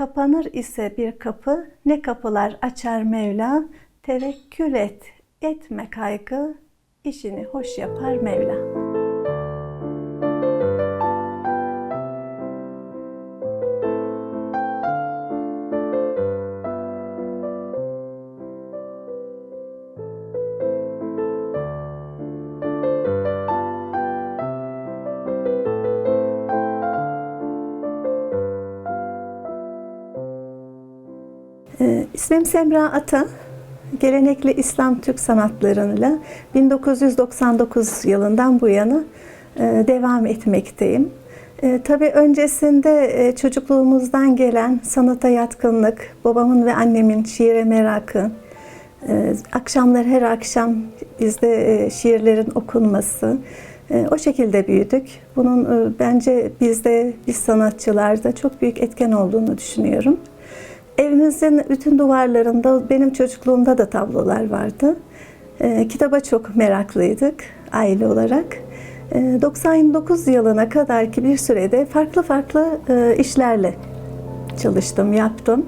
Kapanır ise bir kapı, ne kapılar açar Mevla, tevekkül et, etme kaygı, işini hoş yapar Mevla. İsmim Semra Ata. Gelenekli İslam Türk sanatlarıyla 1999 yılından bu yana e, devam etmekteyim. E, tabii öncesinde e, çocukluğumuzdan gelen sanata yatkınlık, babamın ve annemin şiire merakı, e, akşamlar her akşam bizde e, şiirlerin okunması, e, o şekilde büyüdük. Bunun e, bence bizde, biz sanatçılarda çok büyük etken olduğunu düşünüyorum. Evimizin bütün duvarlarında benim çocukluğumda da tablolar vardı. E, kitaba çok meraklıydık aile olarak. E, 99 yılına kadar ki bir sürede farklı farklı e, işlerle çalıştım, yaptım.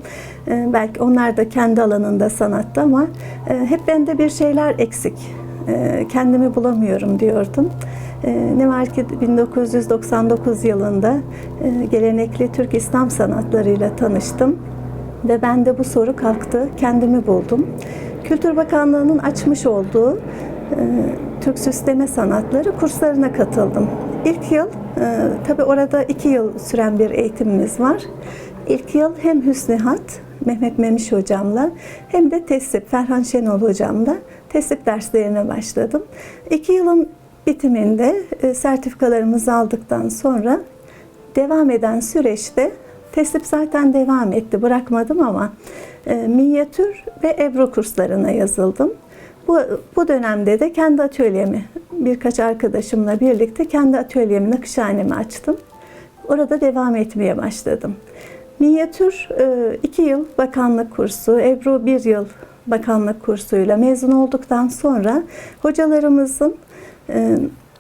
E, belki onlar da kendi alanında sanatta ama e, hep bende bir şeyler eksik. E, kendimi bulamıyorum diyordum. E, ne var ki 1999 yılında e, gelenekli Türk İslam sanatlarıyla tanıştım. Ve bende bu soru kalktı. Kendimi buldum. Kültür Bakanlığı'nın açmış olduğu e, Türk Süsleme Sanatları kurslarına katıldım. İlk yıl, e, tabii orada iki yıl süren bir eğitimimiz var. İlk yıl hem Hüsnihat, Mehmet Memiş hocamla hem de Tesip, Ferhan Şenol hocamla Tesip derslerine başladım. İki yılın bitiminde e, sertifikalarımızı aldıktan sonra devam eden süreçte Tesip zaten devam etti, bırakmadım ama e, minyatür ve ebru kurslarına yazıldım. Bu, bu dönemde de kendi atölyemi, birkaç arkadaşımla birlikte kendi atölyemi, nakışhanemi açtım. Orada devam etmeye başladım. Minyatür e, iki yıl bakanlık kursu, Ebru bir yıl bakanlık kursuyla mezun olduktan sonra hocalarımızın e,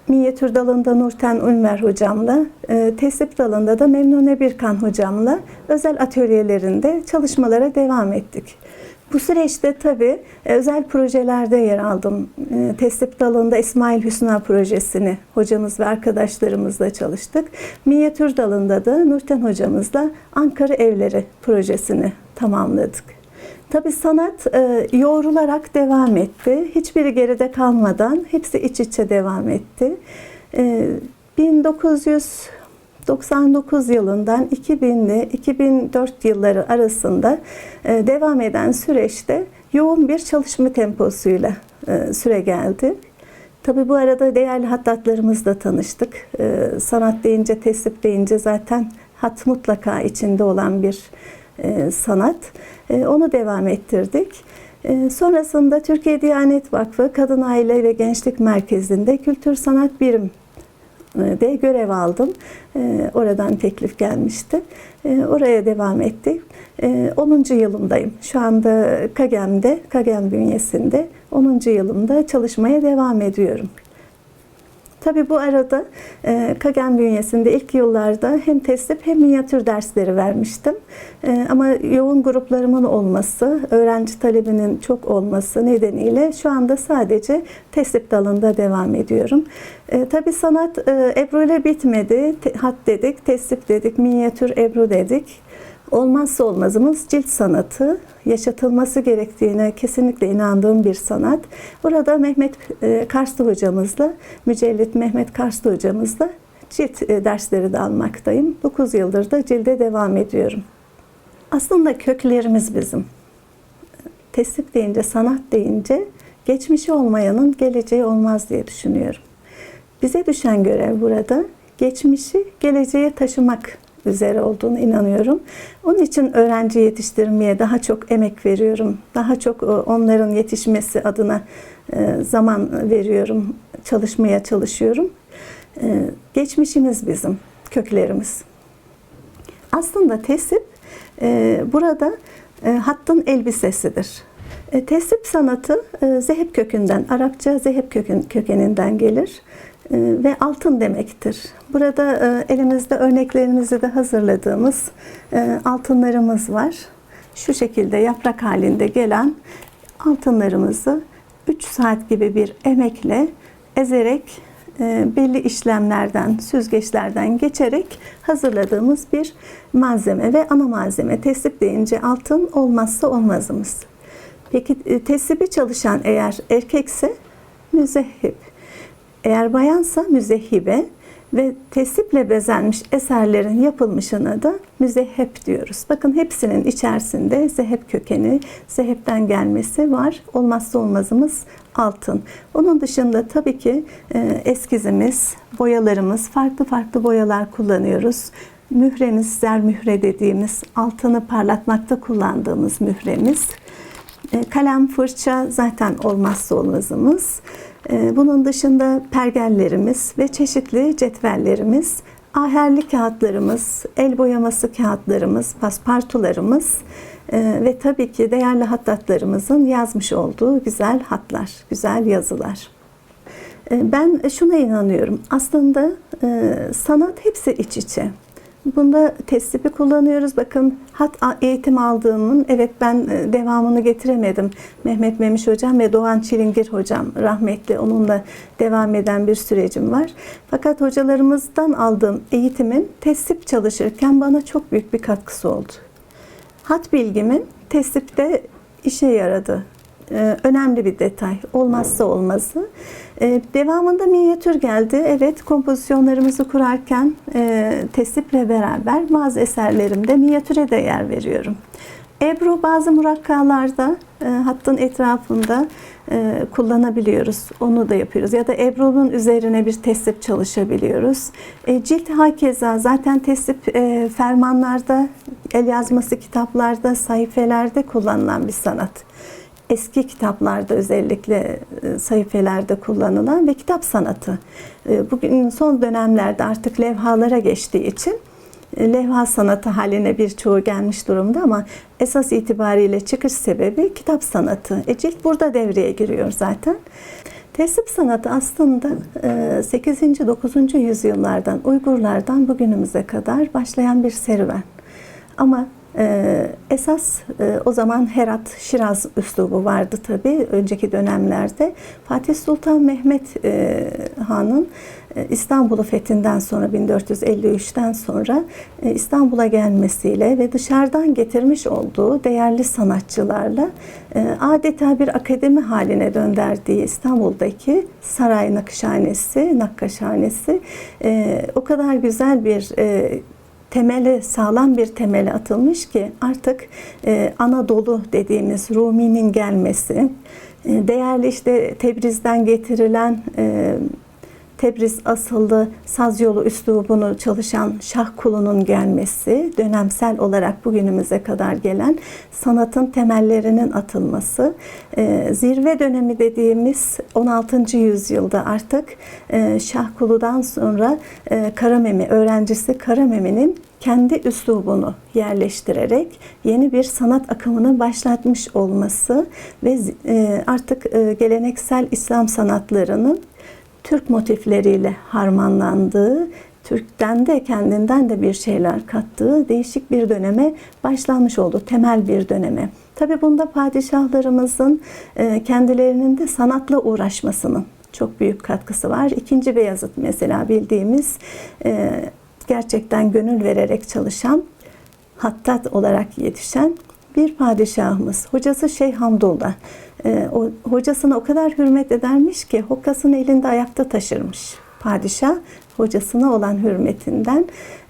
minyatür dalında Nurten Ünver hocamla, e, tesip dalında da Memnune Birkan hocamla özel atölyelerinde çalışmalara devam ettik. Bu süreçte tabii e, özel projelerde yer aldım. E, Tesip dalında İsmail Hüsna projesini hocamız ve arkadaşlarımızla çalıştık. Minyatür dalında da Nurten hocamızla Ankara Evleri projesini tamamladık. Tabii sanat e, yoğrularak devam etti. Hiçbiri geride kalmadan hepsi iç içe devam etti. E, 1999 yılından 2000'li 2004 yılları arasında e, devam eden süreçte yoğun bir çalışma temposuyla e, süre geldi. Tabii bu arada değerli hattatlarımızla tanıştık. E, sanat deyince, tesip deyince zaten hat mutlaka içinde olan bir sanat. E, onu devam ettirdik. E, sonrasında Türkiye Diyanet Vakfı Kadın Aile ve Gençlik Merkezi'nde Kültür Sanat Birim de görev aldım. Oradan teklif gelmişti. Oraya devam ettik. 10. yılımdayım. Şu anda KAGEM'de, KAGEM bünyesinde 10. yılımda çalışmaya devam ediyorum. Tabii bu arada e, Kagen bünyesinde ilk yıllarda hem tesip hem minyatür dersleri vermiştim. E, ama yoğun gruplarımın olması, öğrenci talebinin çok olması nedeniyle şu anda sadece tesip dalında devam ediyorum. E, tabii sanat e, Ebru ile bitmedi. Te, hat dedik, tesip dedik, minyatür Ebru dedik olmazsa olmazımız cilt sanatı. Yaşatılması gerektiğine kesinlikle inandığım bir sanat. Burada Mehmet e, Karslı hocamızla, mücellit Mehmet Karslı hocamızla cilt e, dersleri de almaktayım. 9 yıldır da cilde devam ediyorum. Aslında köklerimiz bizim. Tesip deyince, sanat deyince geçmişi olmayanın geleceği olmaz diye düşünüyorum. Bize düşen görev burada geçmişi geleceğe taşımak üzere olduğunu inanıyorum. Onun için öğrenci yetiştirmeye daha çok emek veriyorum. Daha çok e, onların yetişmesi adına e, zaman veriyorum. Çalışmaya çalışıyorum. E, geçmişimiz bizim, köklerimiz. Aslında tesip burada hattın elbisesidir. Tesip sanatı zehep kökünden, Arapça zehep kökeninden gelir. Ve altın demektir. Burada e, elimizde örneklerimizi de hazırladığımız e, altınlarımız var. Şu şekilde yaprak halinde gelen altınlarımızı 3 saat gibi bir emekle ezerek e, belli işlemlerden, süzgeçlerden geçerek hazırladığımız bir malzeme ve ana malzeme. Tesip deyince altın olmazsa olmazımız. Peki e, tesibi çalışan eğer erkekse müzehhip. Eğer bayansa müzehhibe ve tesiple bezenmiş eserlerin yapılmışına da müzehhep diyoruz. Bakın hepsinin içerisinde zehep kökeni, zehepten gelmesi var. Olmazsa olmazımız altın. Onun dışında tabii ki e, eskizimiz, boyalarımız, farklı farklı boyalar kullanıyoruz. Mühremiz, zermühre dediğimiz altını parlatmakta kullandığımız mühremiz. E, Kalem, fırça zaten olmazsa olmazımız. E, Bunun dışında pergellerimiz ve çeşitli cetvellerimiz, aherli kağıtlarımız, el boyaması kağıtlarımız, paspartularımız e, ve tabii ki değerli hattatlarımızın yazmış olduğu güzel hatlar, güzel yazılar. E, Ben şuna inanıyorum. Aslında e, sanat hepsi iç içe. Bunda testipi kullanıyoruz. Bakın hat eğitim aldığımın evet ben e, devamını getiremedim. Mehmet Memiş hocam ve Doğan Çilingir hocam rahmetli onunla devam eden bir sürecim var. Fakat hocalarımızdan aldığım eğitimin testip çalışırken bana çok büyük bir katkısı oldu. Hat bilgimin testipte işe yaradı. Ee, önemli bir detay. Olmazsa olmazı. Ee, devamında minyatür geldi. Evet kompozisyonlarımızı kurarken e, tesiple beraber bazı eserlerimde minyatüre de yer veriyorum. Ebru bazı murakkalarda e, hattın etrafında e, kullanabiliyoruz. Onu da yapıyoruz. Ya da Ebru'nun üzerine bir tesip çalışabiliyoruz. Cilt hakeza zaten tesip fermanlarda, el yazması kitaplarda, sayfelerde kullanılan bir sanat eski kitaplarda özellikle e, sayfelerde kullanılan ve kitap sanatı. E, Bugün son dönemlerde artık levhalara geçtiği için e, levha sanatı haline birçoğu gelmiş durumda ama esas itibariyle çıkış sebebi kitap sanatı. E cilt burada devreye giriyor zaten. Tesip sanatı aslında 8. 9. yüzyıllardan, Uygurlardan bugünümüze kadar başlayan bir serüven. Ama ee, esas e, o zaman Herat, Şiraz üslubu vardı tabi önceki dönemlerde. Fatih Sultan Mehmet e, Han'ın e, İstanbul'u fethinden sonra 1453'ten sonra İstanbul'a gelmesiyle ve dışarıdan getirmiş olduğu değerli sanatçılarla adeta bir akademi haline döndürdüğü İstanbul'daki saray nakışhanesi, nakkaşhanesi o kadar güzel bir temeli sağlam bir temeli atılmış ki artık e, Anadolu dediğimiz Rumi'nin gelmesi, e, değerli işte Tebriz'den getirilen e, Tebriz asıllı saz yolu üslubunu çalışan Şah Kulu'nun gelmesi, dönemsel olarak bugünümüze kadar gelen sanatın temellerinin atılması, e, zirve dönemi dediğimiz 16. yüzyılda artık e, Şah Kulu'dan sonra e, Karamemi, öğrencisi Karamemi'nin kendi üslubunu yerleştirerek yeni bir sanat akımını başlatmış olması ve artık geleneksel İslam sanatlarının Türk motifleriyle harmanlandığı, Türk'ten de kendinden de bir şeyler kattığı değişik bir döneme başlanmış oldu. Temel bir döneme. Tabi bunda padişahlarımızın e, kendilerinin de sanatla uğraşmasının çok büyük katkısı var. İkinci Beyazıt mesela bildiğimiz e, gerçekten gönül vererek çalışan, hattat olarak yetişen bir padişahımız. Hocası Şeyh Hamdullah. E, o, hocasına o kadar hürmet edermiş ki hokkasını elinde ayakta taşırmış padişah hocasına olan hürmetinden.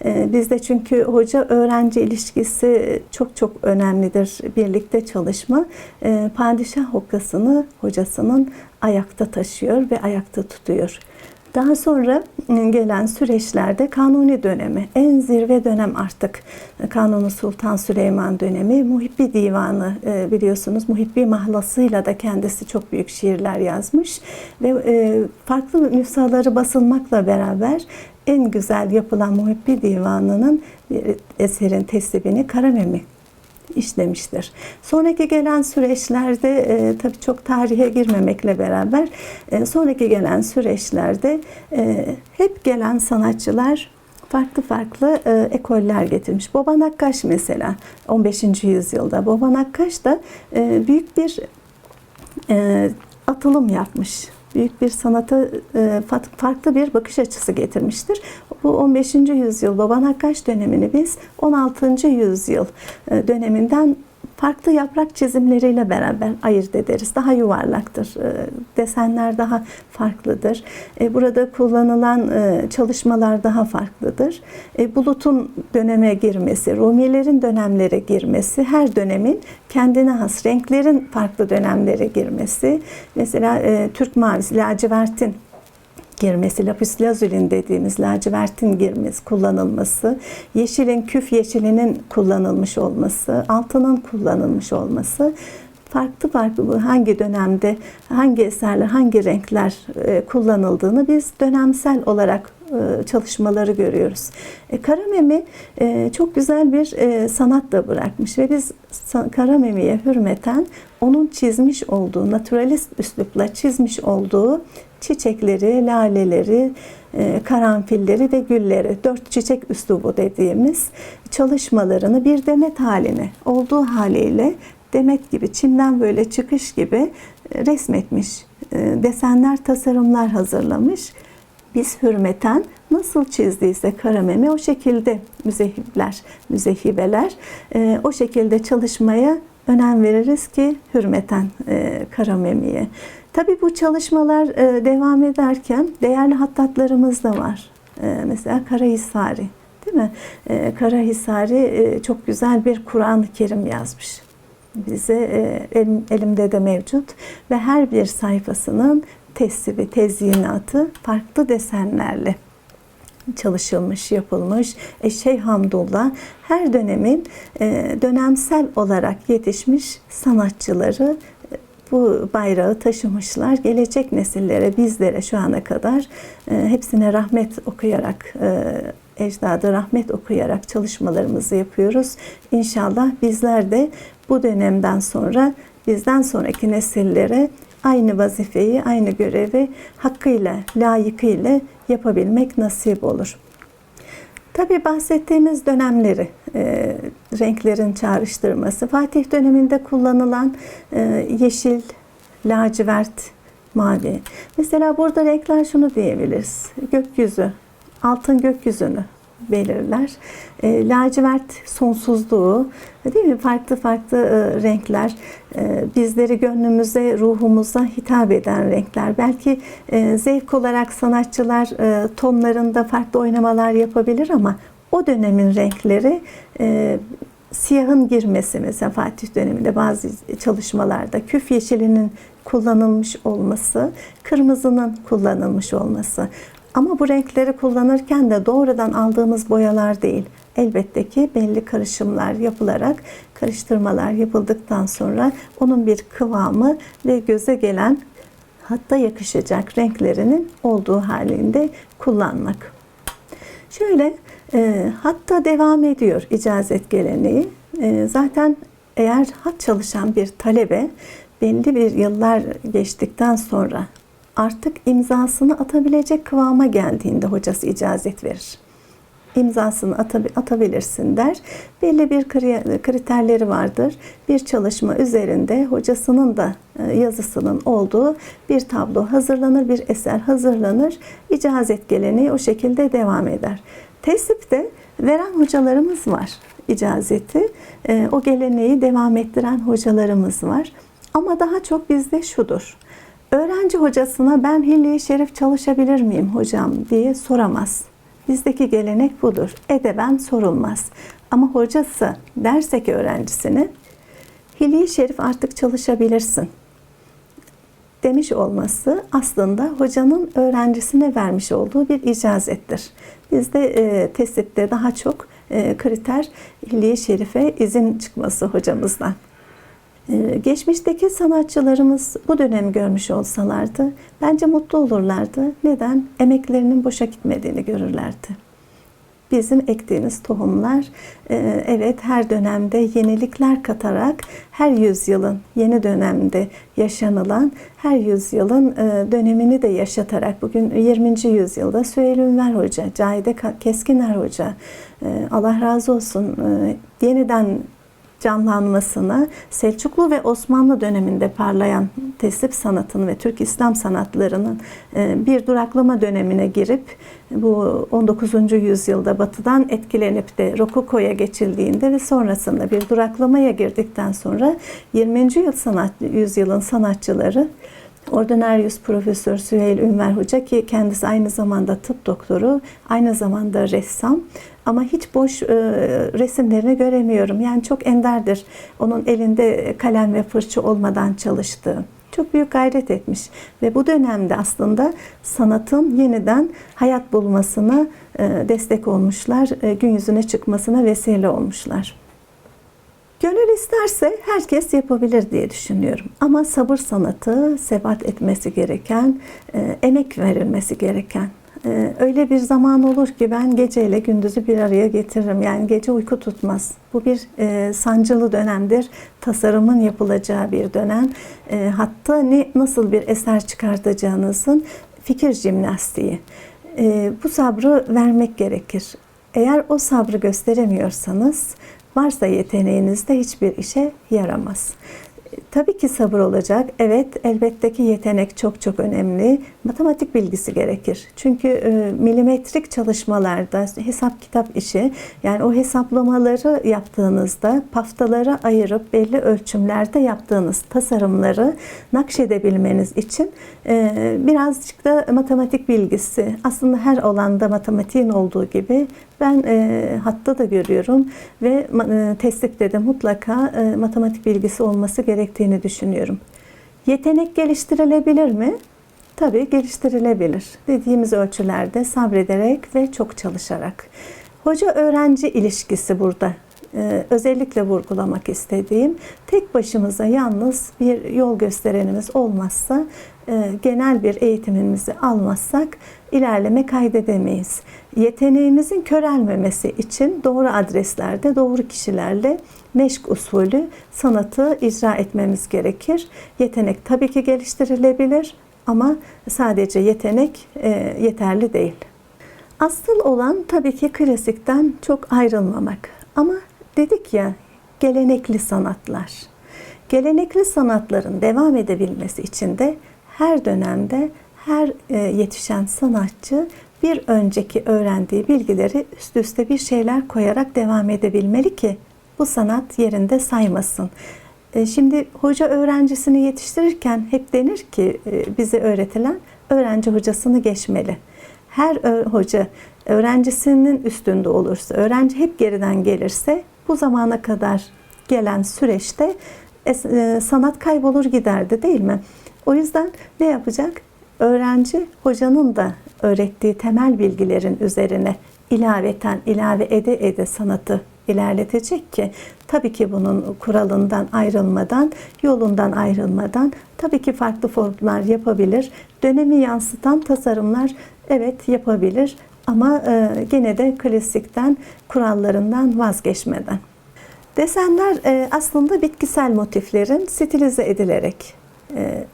E, bizde çünkü hoca öğrenci ilişkisi çok çok önemlidir. Birlikte çalışma. E, padişah hokkasını hocasının ayakta taşıyor ve ayakta tutuyor. Daha sonra ıı, gelen süreçlerde Kanuni dönemi, en zirve dönem artık. Kanuni Sultan Süleyman dönemi, Muhibbi Divanı ıı, biliyorsunuz Muhibbi mahlasıyla da kendisi çok büyük şiirler yazmış. Ve farklı nüshaları basılmakla beraber en güzel yapılan Muhibbi Divanı'nın eserin teslibini Karamemi işlemiştir. Sonraki gelen süreçlerde e, tabii çok tarihe girmemekle beraber e, sonraki gelen süreçlerde e, hep gelen sanatçılar farklı farklı e, ekoller getirmiş. Boban Akkaş mesela 15. yüzyılda. Boban Akkaş da e, büyük bir e, atılım yapmış. Büyük bir sanata e, fa- farklı bir bakış açısı getirmiştir. Bu 15. yüzyıl Boban Akkaş dönemini biz 16. yüzyıl e, döneminden farklı yaprak çizimleriyle beraber ayırt ederiz. Daha yuvarlaktır. E, Desenler daha farklıdır. E, Burada kullanılan e, çalışmalar daha farklıdır. Bulut'un döneme girmesi, Rumilerin dönemlere girmesi, her dönemin kendine has renklerin farklı dönemlere girmesi. Mesela Türk mavisi, lacivertin girmesi, lapis lazulin dediğimiz lacivertin girmesi, kullanılması, yeşilin, küf yeşilinin kullanılmış olması, altının kullanılmış olması, farklı farklı hangi dönemde hangi eserler, hangi renkler e, kullanıldığını biz dönemsel olarak e, çalışmaları görüyoruz. E, Karamemi çok güzel bir sanat da bırakmış ve biz Karamemi'ye hürmeten onun çizmiş olduğu, naturalist üslupla çizmiş olduğu çiçekleri, laleleri, e, karanfilleri ve gülleri, dört çiçek üslubu dediğimiz çalışmalarını bir demet haline, olduğu haliyle demet gibi, çimden böyle çıkış gibi e, resmetmiş. E, Desenler, tasarımlar hazırlamış. Biz hürmeten nasıl çizdiyse Karamemi o şekilde müzehipler, müzehibeler o şekilde çalışmaya önem veririz ki hürmeten Karamemi'ye. Tabii bu çalışmalar e, devam ederken değerli hattatlarımız da var. E, mesela Karahisari değil mi? E, Karahisari çok güzel bir Kur'an-ı Kerim yazmış bize elim- elimde de mevcut ve her bir sayfasının teslibi, tezyinatı farklı desenlerle çalışılmış, yapılmış. E, Şeyh Hamdullah her dönemin dönemsel olarak yetişmiş sanatçıları bu bayrağı taşımışlar. Gelecek nesillere, bizlere şu ana kadar e, hepsine rahmet okuyarak, e, ecdadı rahmet okuyarak çalışmalarımızı yapıyoruz. İnşallah bizler de bu dönemden sonra bizden sonraki nesillere aynı vazifeyi, aynı görevi hakkıyla, layıkıyla yapabilmek nasip olur. Tabii bahsettiğimiz dönemleri, e, renklerin çağrıştırması, Fatih döneminde kullanılan e, yeşil, lacivert, mavi. Mesela burada renkler şunu diyebiliriz. Gökyüzü, altın gökyüzünü belirler. E, lacivert sonsuzluğu, değil mi? Farklı farklı e, renkler, e, bizleri gönlümüze, ruhumuza hitap eden renkler. Belki e, zevk olarak sanatçılar e, tonlarında farklı oynamalar yapabilir ama o dönemin renkleri e, siyahın girmesi mesela Fatih döneminde bazı çalışmalarda küf yeşilinin kullanılmış olması, kırmızının kullanılmış olması. Ama bu renkleri kullanırken de doğrudan aldığımız boyalar değil. Elbette ki belli karışımlar yapılarak, karıştırmalar yapıldıktan sonra onun bir kıvamı ve göze gelen hatta yakışacak renklerinin olduğu halinde kullanmak. Şöyle e, hatta devam ediyor icazet geleneği. E, zaten eğer hat çalışan bir talebe belli bir yıllar geçtikten sonra artık imzasını atabilecek kıvama geldiğinde hocası icazet verir. İmzasını atabi- atabilirsin der. Belli bir kri- kriterleri vardır. Bir çalışma üzerinde hocasının da e, yazısının olduğu bir tablo hazırlanır, bir eser hazırlanır. İcazet geleneği o şekilde devam eder. Tesipte veren hocalarımız var icazeti. E, O geleneği devam ettiren hocalarımız var. Ama daha çok bizde şudur. Öğrenci hocasına ben Hilli-i Şerif çalışabilir miyim hocam diye soramaz. Bizdeki gelenek budur. Edeben sorulmaz. Ama hocası derse ki öğrencisine Hilli-i Şerif artık çalışabilirsin demiş olması aslında hocanın öğrencisine vermiş olduğu bir icazettir. Bizde e, tesipte daha çok e, kriter Hilli-i Şerif'e izin çıkması hocamızdan. Ee, Geçmişteki sanatçılarımız bu dönemi görmüş olsalardı bence mutlu olurlardı. Neden? Emeklerinin boşa gitmediğini görürlerdi. bizim ektiğimiz tohumlar. Ee, Evet her dönemde yenilikler katarak her yüzyılın yeni dönemde yaşanılan her yüzyılın e, dönemini de yaşatarak bugün 20. yüzyılda Süheyl Ünver Hoca, Cahide Keskiner Hoca e, Allah razı olsun e, yeniden canlanmasına Selçuklu ve Osmanlı döneminde parlayan tesip sanatının ve Türk İslam sanatlarının e, bir duraklama dönemine girip bu 19. yüzyılda batıdan etkilenip de Rokoko'ya geçildiğinde ve sonrasında bir duraklamaya girdikten sonra 20. yıl sanat yüzyılın sanatçıları Ordinarius Profesör Süheyl Ünver Hoca ki kendisi aynı zamanda tıp doktoru, aynı zamanda ressam ama hiç boş e, resimlerini göremiyorum. Yani çok enderdir onun elinde kalem ve fırça olmadan çalıştığı. Çok büyük gayret etmiş ve bu dönemde aslında sanatın yeniden hayat bulmasına e, destek olmuşlar, e, gün yüzüne çıkmasına vesile olmuşlar. Gönül isterse herkes yapabilir diye düşünüyorum. Ama sabır sanatı sebat etmesi gereken, e, emek verilmesi gereken. E, öyle bir zaman olur ki ben geceyle gündüzü bir araya getiririm. Yani gece uyku tutmaz. Bu bir e, sancılı dönemdir. Tasarımın yapılacağı bir dönem. E, hatta ne nasıl bir eser çıkartacağınızın fikir jimnastiği. E, bu sabrı vermek gerekir. Eğer o sabrı gösteremiyorsanız varsa yeteneğiniz de hiçbir işe yaramaz. Tabii ki sabır olacak. Evet, elbette ki yetenek çok çok önemli. Matematik bilgisi gerekir. Çünkü e, milimetrik çalışmalarda hesap kitap işi, yani o hesaplamaları yaptığınızda paftalara ayırıp belli ölçümlerde yaptığınız tasarımları nakşedebilmeniz için e, birazcık da matematik bilgisi. Aslında her alanda matematiğin olduğu gibi ben e, hatta da görüyorum ve e, testlipte de mutlaka e, matematik bilgisi olması gerektiğini düşünüyorum. Yetenek geliştirilebilir mi? Tabii geliştirilebilir. Dediğimiz ölçülerde sabrederek ve çok çalışarak. Hoca-öğrenci ilişkisi burada e, özellikle vurgulamak istediğim tek başımıza yalnız bir yol gösterenimiz olmazsa e, genel bir eğitimimizi almazsak ilerleme kaydedemeyiz. Yeteneğimizin körelmemesi için doğru adreslerde, doğru kişilerle meşk usulü sanatı icra etmemiz gerekir. Yetenek tabii ki geliştirilebilir ama sadece yetenek e, yeterli değil. Asıl olan tabii ki klasikten çok ayrılmamak. Ama dedik ya gelenekli sanatlar. Gelenekli sanatların devam edebilmesi için de her dönemde her e, yetişen sanatçı bir önceki öğrendiği bilgileri üst üste bir şeyler koyarak devam edebilmeli ki bu sanat yerinde saymasın. E, Şimdi hoca öğrencisini yetiştirirken hep denir ki e, bize öğretilen öğrenci hocasını geçmeli. Her hoca öğrencisinin üstünde olursa, öğrenci hep geriden gelirse bu zamana kadar gelen süreçte e, sanat kaybolur giderdi değil mi? O yüzden ne yapacak? Öğrenci hocanın da öğrettiği temel bilgilerin üzerine ilaveten ilave ede ede sanatı ilerletecek ki tabii ki bunun kuralından ayrılmadan, yolundan ayrılmadan tabii ki farklı formlar yapabilir. Dönemi yansıtan tasarımlar evet yapabilir ama e, gene de klasikten, kurallarından vazgeçmeden. Desenler e, aslında bitkisel motiflerin stilize edilerek e,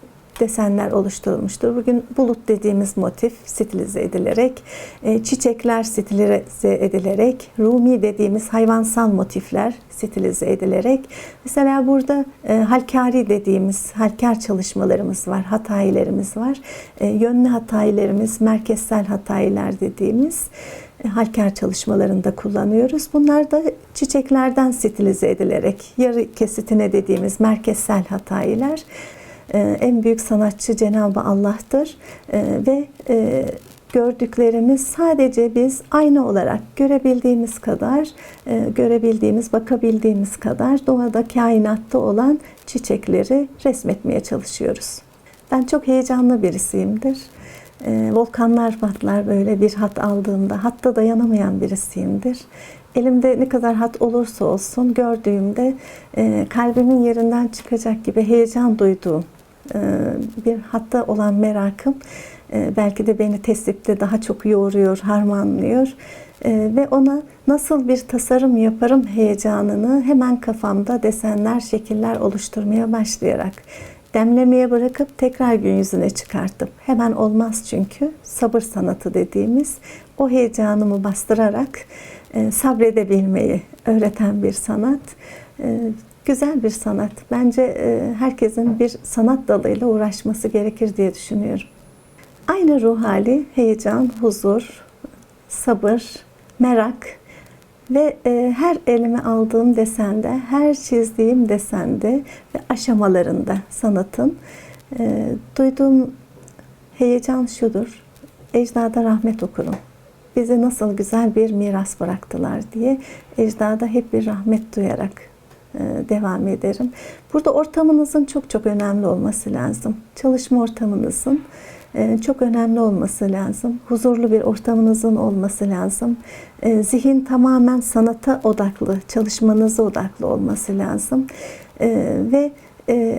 desenler oluşturulmuştur. Bugün bulut dediğimiz motif stilize edilerek, e, çiçekler stilize edilerek, Rumi dediğimiz hayvansal motifler stilize edilerek, mesela burada e, halkari dediğimiz halkar çalışmalarımız var, hatayilerimiz var. E, yönlü hatayilerimiz, merkezsel hatayiler dediğimiz halkar çalışmalarında kullanıyoruz. Bunlar da çiçeklerden stilize edilerek yarı kesitine dediğimiz merkezsel hatayiler en büyük sanatçı Cenab-ı Allah'tır E, ve e, gördüklerimiz sadece biz aynı olarak görebildiğimiz kadar, e, görebildiğimiz, bakabildiğimiz kadar doğada, kainatta olan çiçekleri resmetmeye çalışıyoruz. Ben çok heyecanlı birisiyimdir. E, volkanlar patlar böyle bir hat aldığımda, hatta dayanamayan birisiyimdir. Elimde ne kadar hat olursa olsun gördüğümde e, kalbimin yerinden çıkacak gibi heyecan duyduğum bir hatta olan merakım e, belki de beni teslipte daha çok yoğuruyor, harmanlıyor. E, ve ona nasıl bir tasarım yaparım heyecanını hemen kafamda desenler, şekiller oluşturmaya başlayarak demlemeye bırakıp tekrar gün yüzüne çıkartıp hemen olmaz çünkü sabır sanatı dediğimiz o heyecanımı bastırarak e, sabredebilmeyi öğreten bir sanat. Güzel bir sanat. Bence e, herkesin bir sanat dalıyla uğraşması gerekir diye düşünüyorum. Aynı ruh hali, heyecan, huzur, sabır, merak ve e, her elime aldığım desende, her çizdiğim desende ve aşamalarında sanatın e, duyduğum heyecan şudur. Ecdada rahmet okurum. Bize nasıl güzel bir miras bıraktılar diye ecdada hep bir rahmet duyarak devam ederim. Burada ortamınızın çok çok önemli olması lazım. Çalışma ortamınızın e, çok önemli olması lazım. Huzurlu bir ortamınızın olması lazım. E, zihin tamamen sanata odaklı, çalışmanıza odaklı olması lazım. Ve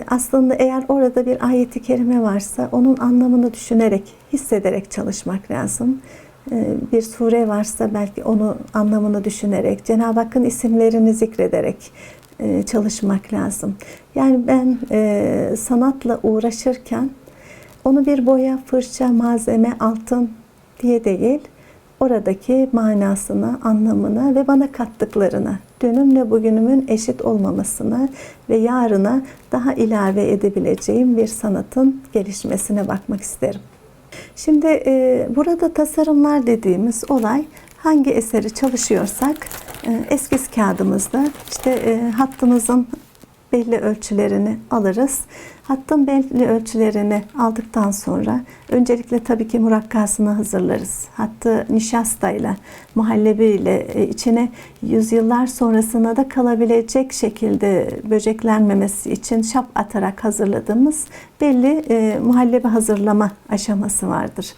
aslında eğer orada bir ayeti kerime varsa onun anlamını düşünerek, hissederek çalışmak lazım bir sure varsa belki onu anlamını düşünerek, Cenab-ı Hakk'ın isimlerini zikrederek e, çalışmak lazım. Yani ben e, sanatla uğraşırken onu bir boya, fırça, malzeme, altın diye değil, oradaki manasını, anlamını ve bana kattıklarını, dünümle bugünümün eşit olmamasını ve yarına daha ilave edebileceğim bir sanatın gelişmesine bakmak isterim. Şimdi e, burada tasarımlar dediğimiz olay hangi eseri çalışıyorsak eskiz kağıdımızda işte e, hattımızın belli ölçülerini alırız. Hattın belli ölçülerini aldıktan sonra öncelikle tabii ki murakkasını hazırlarız. Hattı nişastayla, muhallebiyle e, içine yüzyıllar sonrasına da kalabilecek şekilde böceklenmemesi için şap atarak hazırladığımız belli e, muhallebi hazırlama aşaması vardır.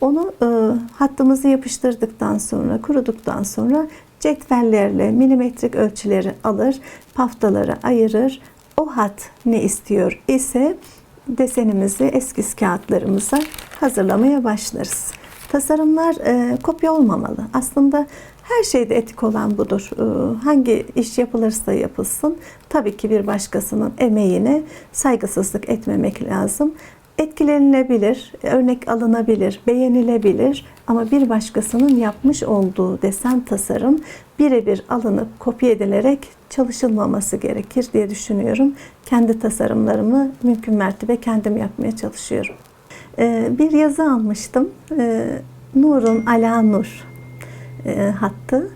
Onu e, hattımızı yapıştırdıktan sonra, kuruduktan sonra cetvellerle milimetrik ölçüleri alır, paftaları ayırır. O hat ne istiyor ise desenimizi eskiz kağıtlarımıza hazırlamaya başlarız. Tasarımlar e, kopya olmamalı. Aslında her şeyde etik olan budur. E, hangi iş yapılırsa yapılsın tabii ki bir başkasının emeğine saygısızlık etmemek lazım etkilenilebilir, örnek alınabilir, beğenilebilir ama bir başkasının yapmış olduğu desen tasarım birebir alınıp kopya edilerek çalışılmaması gerekir diye düşünüyorum. Kendi tasarımlarımı mümkün mertebe kendim yapmaya çalışıyorum. Ee, bir yazı almıştım. Ee, Nur'un ala Nur e, hattı.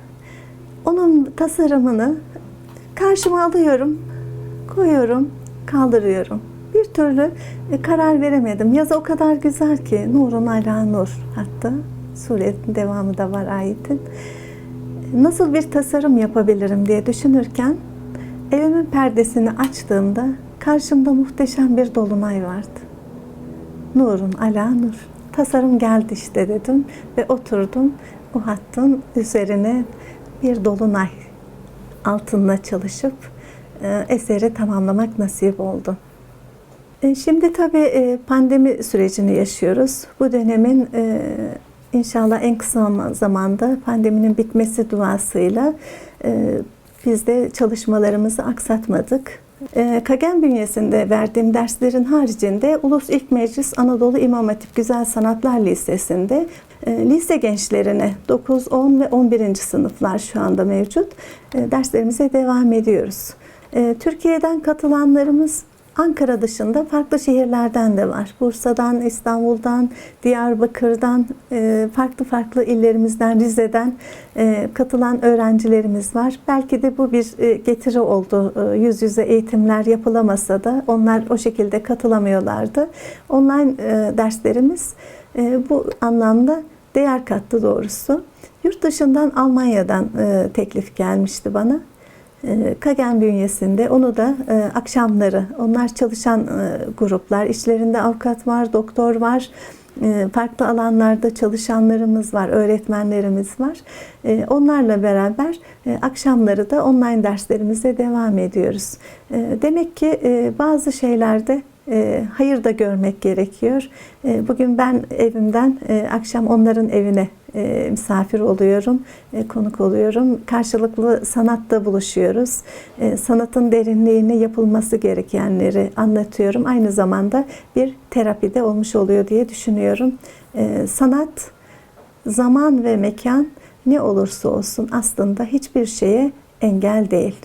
Onun tasarımını karşıma alıyorum, koyuyorum, kaldırıyorum bir türlü e, karar veremedim. Yazı o kadar güzel ki Nurun ala Nur hatta suretin devamı da var ayetin. Nasıl bir tasarım yapabilirim diye düşünürken evimin perdesini açtığımda karşımda muhteşem bir dolunay vardı. Nurun ala Nur. Tasarım geldi işte dedim ve oturdum. O hattın üzerine bir dolunay altında çalışıp e, eseri tamamlamak nasip oldu. E, şimdi tabii e, pandemi sürecini yaşıyoruz. Bu dönemin e, inşallah en kısa zamanda pandeminin bitmesi duasıyla biz de çalışmalarımızı aksatmadık. Kagen bünyesinde verdiğim derslerin haricinde Ulus İlk Meclis Anadolu İmam Hatip Güzel Sanatlar Lisesi'nde lise gençlerine 9, 10 ve 11. sınıflar şu anda mevcut. Derslerimize devam ediyoruz. Türkiye'den katılanlarımız Ankara dışında farklı şehirlerden de var. Bursa'dan, İstanbul'dan, Diyarbakır'dan, e, farklı farklı illerimizden, Rize'den e, katılan öğrencilerimiz var. Belki de bu bir e, getiri oldu. Yüz yüze eğitimler yapılamasa da onlar o şekilde katılamıyorlardı. Online derslerimiz bu anlamda değer kattı doğrusu. Yurt dışından Almanya'dan teklif gelmişti bana. Ee, Kagen bünyesinde onu da e, akşamları onlar çalışan e, gruplar içlerinde avukat var, doktor var, e, farklı alanlarda çalışanlarımız var, öğretmenlerimiz var. Onlarla beraber akşamları da online derslerimize devam ediyoruz. Demek ki bazı şeylerde e, hayır da görmek gerekiyor. E, bugün ben evimden e, akşam onların evine e, misafir oluyorum, e, konuk oluyorum. Karşılıklı sanatta buluşuyoruz. Sanatın derinliğini yapılması gerekenleri anlatıyorum. Aynı zamanda bir terapide olmuş oluyor diye düşünüyorum. Sanat, zaman ve mekan ne olursa olsun aslında hiçbir şeye engel değil.